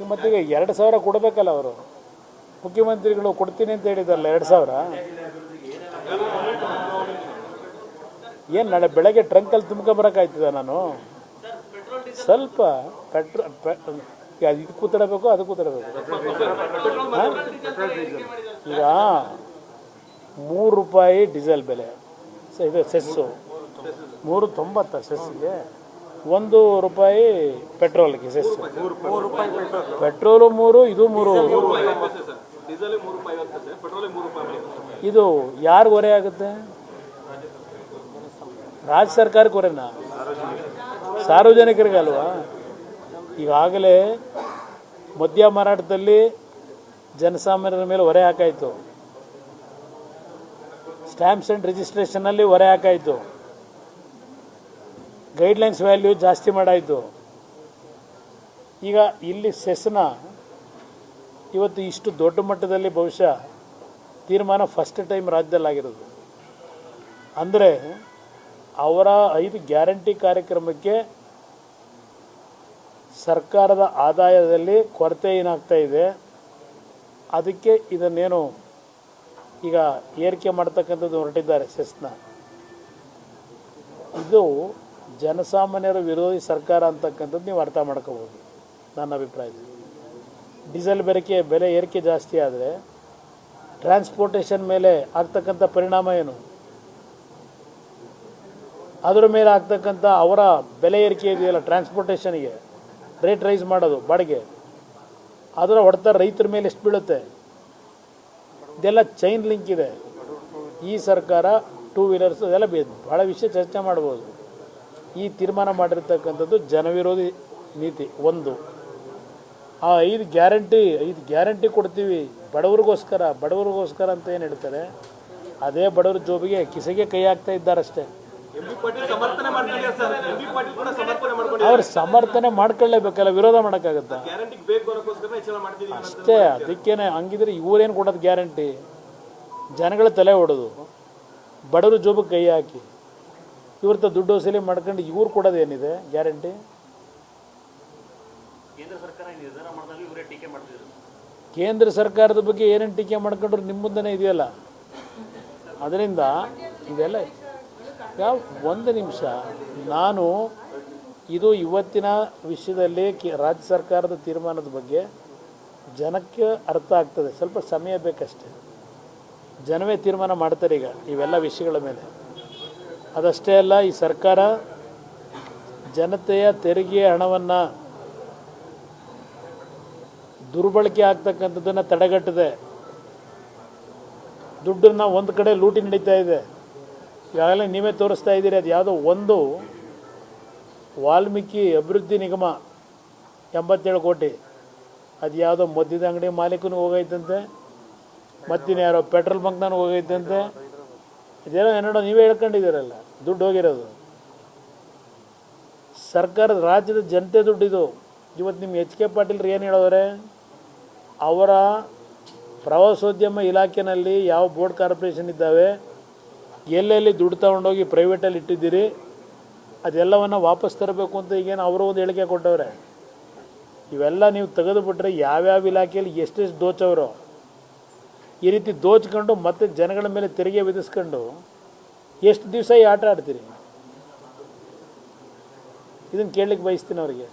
ಈಗ ಮತ್ತೀಗ ಎರಡು ಸಾವಿರ ಕೊಡಬೇಕಲ್ಲ ಅವರು. ಮುಖ್ಯಮಂತ್ರಿಗಳು ಕೊಡ್ತೀನಿ ಅಂತ ಹೇಳಿದಾರಲ್ಲ ಎರಡು ಸಾವಿರ? ಏನು ನಾಳೆ ಬೆಳಗ್ಗೆ ಟ್ರಂಕಲ್ಲಿ ತುಂಬ್ಕೊಂಬರಕ್ಕಾಯ್ತದ ನಾನು? ಸ್ವಲ್ಪ ಪೆಟ್ರೋ ಪೆ- ಈಗ ಇದು ಕೂತಾಡಬೇಕು ಅದು ಕೂತಡಬೇಕು. ಈಗ ಮೂರು ರೂಪಾಯಿ ಡೀಸೆಲ್ ಬೆಲೆ. ಇದು ಸೆಸ್ಸು. ಮೂರು ತೊಂಬತ್ತ ಸೆಸ್ಸಿಗೆ? ಒಂದು ರೂಪಾಯಿ ಪೆಟ್ರೋಲ್ ಸೆಸ್ಸು ಪೆಟ್ರೋಲು. ಮೂರು ಇದು ಮೂರು. ಇದು ಯಾರು ಹೊರೆ ಆಗುತ್ತೆ? ರಾಜ್ಯ ಸರ್ಕಾರಕ್ಕೆ ಹೊರೆನಾ? ಸಾರ್ವಜನಿಕರಿಗೆ ಅಲ್ವಾ? ಈಗಾಗಲೇ ಮದ್ಯ ಮಾರಾಟದಲ್ಲಿ ಜನಸಾಮಾನ್ಯರ ಮೇಲೆ ಹೊರೆ ಹಾಕಾಯಿತು. ಸ್ಟ್ಯಾಂಪ್ಸ್ ಆ್ಯಂಡ್ ರಿಜಿಸ್ಟ್ರೇಷನಲ್ಲಿ ಹೊರೆ ಹಾಕಾಯಿತು. ಗೈಡ್ಲೈನ್ಸ್ ವ್ಯಾಲ್ಯೂ ಜಾಸ್ತಿ ಮಾಡಾಯಿತು. ಈಗ ಇಲ್ಲಿ ಸೆಸ್ನ ಇವತ್ತು ಇಷ್ಟು ದೊಡ್ಡ ಮಟ್ಟದಲ್ಲಿ ಬಹುಶಃ ತೀರ್ಮಾನ ಫಸ್ಟ್ ಟೈಮ್ ರಾಜ್ಯದಲ್ಲಾಗಿರೋದು. ಅಂದರೆ ಅವರ ಐದು ಗ್ಯಾರಂಟಿ ಕಾರ್ಯಕ್ರಮಕ್ಕೆ ಸರ್ಕಾರದ ಆದಾಯದಲ್ಲಿ ಕೊರತೆ ಏನಾಗ್ತಾ ಇದೆ, ಅದಕ್ಕೆ ಇದನ್ನೇನು ಈಗ ಏರಿಕೆ ಮಾಡ್ತಕ್ಕಂಥದ್ದು ಹೊರಟಿದ್ದಾರೆ ಸೆಸ್ನ. ಇದು ಜನಸಾಮಾನ್ಯರ ವಿರೋಧಿ ಸರ್ಕಾರ ಅಂತಕ್ಕಂಥದ್ದು ನೀವು ಅರ್ಥ ಮಾಡ್ಕೋಬೋದು. ನನ್ನ ಅಭಿಪ್ರಾಯದಲ್ಲಿ. ಡೀಸೆಲ್ ಬೆರಕೆ ಬೆಲೆ ಏರಿಕೆ ಜಾಸ್ತಿ ಆದರೆ ಟ್ರಾನ್ಸ್ಪೋರ್ಟೇಷನ್ ಮೇಲೆ ಆಗ್ತಕ್ಕಂಥ ಪರಿಣಾಮ ಏನು? ಅದರ ಮೇಲೆ ಆಗ್ತಕ್ಕಂಥ ಅವರ ಬೆಲೆ ಏರಿಕೆ ಇದೆಯಲ್ಲ ಟ್ರಾನ್ಸ್ಪೋರ್ಟೇಷನ್ಗೆ? ರೇಟ್ ರೈಸ್ ಮಾಡೋದು, ಬಾಡಿಗೆ. ಅದರ ಹೊಡೆತ ರೈತರ ಮೇಲೆ ಎಷ್ಟು ಬೀಳುತ್ತೆ? ಇದೆಲ್ಲ ಚೈನ್ ಲಿಂಕ್ ಇದೆ. ಈ ಸರ್ಕಾರ ಟೂ ವೀಲರ್ಸ್ ಅದೆಲ್ಲ ಭಾಳ ವಿಷಯ ಚರ್ಚೆ ಮಾಡ್ಬೋದು. ಈ ತೀರ್ಮಾನ ಮಾಡಿರ್ತಕ್ಕಂಥದ್ದು ಜನವಿರೋಧಿ ನೀತಿ ಒಂದು. ಆ ಐದು ಗ್ಯಾರಂಟಿ ಐದು ಗ್ಯಾರಂಟಿ ಕೊಡ್ತೀವಿ ಬಡವ್ರಿಗೋಸ್ಕರ ಬಡವ್ರಿಗೋಸ್ಕರ ಅಂತ ಏನು ಹೇಳ್ತಾರೆ? ಅದೇ ಬಡವ್ರ ಜೋಬಿಗೆ ಕಿಸೆಗೆ ಕೈ ಹಾಕ್ತಾ ಇದ್ದಾರಷ್ಟೇ. ಅವ್ರು ಸಮರ್ಥನೆ ಮಾಡ್ಕೊಳ್ಳೇಬೇಕಲ್ಲ, ವಿರೋಧ ಮಾಡೋಕ್ಕಾಗತ್ತಾ? ಅಷ್ಟೇ, ಅದಕ್ಕೇನೆ ಹಂಗಿದ್ರೆ ಇವರೇನು ಕೊಡೋದು ಗ್ಯಾರಂಟಿ? ಜನಗಳ ತಲೆ ಹೊಡೆದು ಬಡವರು ಜೋಬಿಗೆ ಕೈ ಹಾಕಿ. ಇವ್ರ ತ ದುಡ್ಡು ವಸೂಲಿ ಮಾಡ್ಕೊಂಡು ಇವ್ರು ಕೊಡೋದೇನಿದೆ ಗ್ಯಾರಂಟಿ? ಕೇಂದ್ರ ಸರ್ಕಾರದ ಬಗ್ಗೆ ಏನೇನು ಟೀಕೆ ಮಾಡ್ಕೊಂಡ್ರು ನಿಮ್ಮ ಮುಂದೆನೇ ಇದೆಯಲ್ಲ? ಅದರಿಂದ ಇದೆಲ್ಲ ಯಾವ ಒಂದು ನಿಮಿಷ. ನಾನು ಇದು ಇವತ್ತಿನ ವಿಷಯದಲ್ಲಿ ಕೆ- ರಾಜ್ಯ ಸರ್ಕಾರದ ತೀರ್ಮಾನದ ಬಗ್ಗೆ ಜನಕ್ಕೆ ಅರ್ಥ ಆಗ್ತದೆ. ಸ್ವಲ್ಪ ಸಮಯ ಬೇಕಷ್ಟೇ. ಜನವೇ ತೀರ್ಮಾನ ಮಾಡ್ತಾರೆ ಈಗ ಇವೆಲ್ಲ ವಿಷಯಗಳ ಮೇಲೆ. ಅದಷ್ಟೇ ಅಲ್ಲ, ಈ ಸರ್ಕಾರ ಜನತೆಯ ತೆರಿಗೆ ಹಣವನ್ನು ದುರ್ಬಳಕೆ ಆಗ್ತಕ್ಕಂಥದ್ದನ್ನು ತಡೆಗಟ್ಟಿದೆ. ದುಡ್ಡನ್ನು ಒಂದು ಕಡೆ ಲೂಟಿ ನಡೀತಾ ಇದೆ. ಈಗಾಗಲೇ ನೀವೇ ತೋರಿಸ್ತಾ ಇದ್ದೀರಿ, ಅದು ಯಾವುದೋ ಒಂದು ವಾಲ್ಮೀಕಿ ಅಭಿವೃದ್ಧಿ ನಿಗಮ ಎಂಬತ್ತೇಳು ಕೋಟಿ. ಅದು ಯಾವುದೋ ಮದ್ಯದ ಅಂಗಡಿ ಮಾಲೀಕನಿಗೆ ಹೋಗೈತಂತೆ ಮತ್ತಿನ ಯಾರೋ ಪೆಟ್ರೋಲ್ ಬಂಕ್ನಾಗ ಹೋಗೈತಂತೆ. ಇದೇನೋ ಏನೋ ನೀವೇ ಹೇಳ್ಕೊಂಡಿದ್ದೀರಲ್ಲ. ದುಡ್ಡು ಹೋಗಿರೋದು. ಸರ್ಕಾರದ ರಾಜ್ಯದ ಜನತೆ ದುಡ್ಡಿದು ಇವತ್ತು ನಿಮ್ಮ ಎಚ್ ಕೆ ಪಾಟೀಲ್ರು ಏನು ಹೇಳೋರೆ ಅವರ ಪ್ರವಾಸೋದ್ಯಮ ಇಲಾಖೆಯಲ್ಲಿ ಯಾವ ಬೋರ್ಡ್ ಕಾರ್ಪೊರೇಷನ್ ಇದ್ದಾವೆ, ಎಲ್ಲೆಲ್ಲಿ ದುಡ್ಡು ತಗೊಂಡೋಗಿ ಪ್ರೈವೇಟಲ್ಲಿ ಇಟ್ಟಿದ್ದೀರಿ, ಅದೆಲ್ಲವನ್ನು ವಾಪಸ್ ತರಬೇಕು ಅಂತ ಈಗೇನು ಅವರು ಒಂದು ಹೇಳಿಕೆ ಕೊಟ್ಟವ್ರೆ. ಇವೆಲ್ಲ ನೀವು ತೆಗೆದುಬಿಟ್ರೆ ಯಾವ್ಯಾವ ಇಲಾಖೆಯಲ್ಲಿ ಎಷ್ಟೆಷ್ಟು ದೋಚವರು. ಈ ರೀತಿ ದೋಚ್ಕೊಂಡು ಮತ್ತೆ ಜನಗಳ ಮೇಲೆ ತೆರಿಗೆ ವಿಧಿಸ್ಕೊಂಡು ಎಷ್ಟು ದಿವಸ ಈ ಆಟ ಆಡ್ತೀರಿ? ಇದನ್ನು ಕೇಳಲಿಕ್ಕೆ ಬಯಸ್ತೀನಿ ಅವರಿಗೆ.